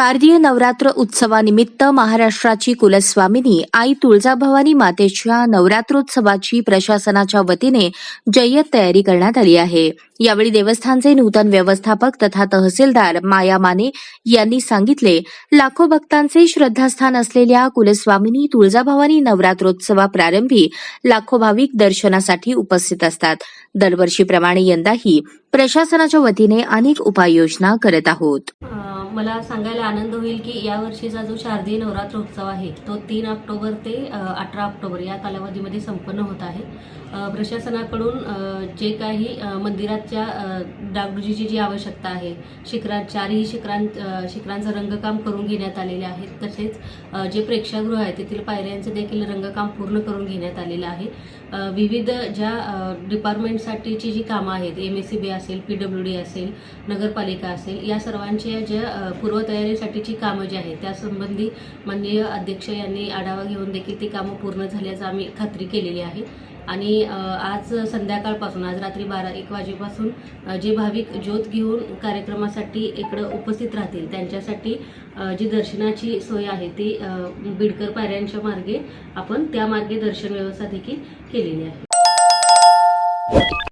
शारदीय नवरात्र उत्सवानिमित्त महाराष्ट्राची कुलस्वामिनी आई तुळजाभवानी मातेच्या नवरात्रोत्सवाची प्रशासनाच्या वतीने जय्यत तयारी करण्यात आली आहे. यावेळी देवस्थानचे नूतन व्यवस्थापक तथा तहसीलदार माया माने यांनी सांगितले लाखो भक्तांचे श्रद्धास्थान असलेल्या कुलस्वामिनी तुळजाभवानी नवरात्रोत्सवाप्रारंभी लाखो भाविक दर्शनासाठी उपस्थित असतात. दरवर्षीप्रमाणे यंदाही प्रशासनाच्या वतीने अनेक उपाययोजना करत आहोत. मला सांगायला आनंद होईल की यावर्षीचा जो शारदीय नवरात्र उत्सव आहे तो तीन ऑक्टोबर ते अठरा ऑक्टोबर या कालावधीमध्ये संपन्न होत आहे. प्रशासनाकडून जे काही मंदिराच्या डागडुजीची जी आवश्यकता आहे शिखरां चारही शिखरां शिखरांचं रंगकाम करून घेण्यात आलेले आहे तसेच जे प्रेक्षागृह आहे तेथील पायऱ्यांचे देखील रंगकाम पूर्ण करून घेण्यात आलेलं आहे. विविध ज्या डिपार्टमेंटसाठीची जी कामं आहेत एम एस सी बी असेल पी डब्ल्यू डी असेल नगरपालिका असेल या सर्वांच्या ज्या पूर्वतयारीसाठीची कामं जी आहेत त्यासंबंधी माननीय अध्यक्ष यांनी आढावा घेऊन देखील ती कामं पूर्ण झाल्याचं आम्ही खात्री केलेली आहे. आणि आज संध्याकाळपासून आज रात्री बारा एक वाजेपासून जे भाविक ज्योत घेऊन कार्यक्रमासाठी इकडं उपस्थित राहतील त्यांच्यासाठी जी दर्शनाची सोय आहे ती बिडकर पायऱ्यांच्या मार्गे आपण त्या मार्गे दर्शन व्यवस्था देखील केलेली आहे.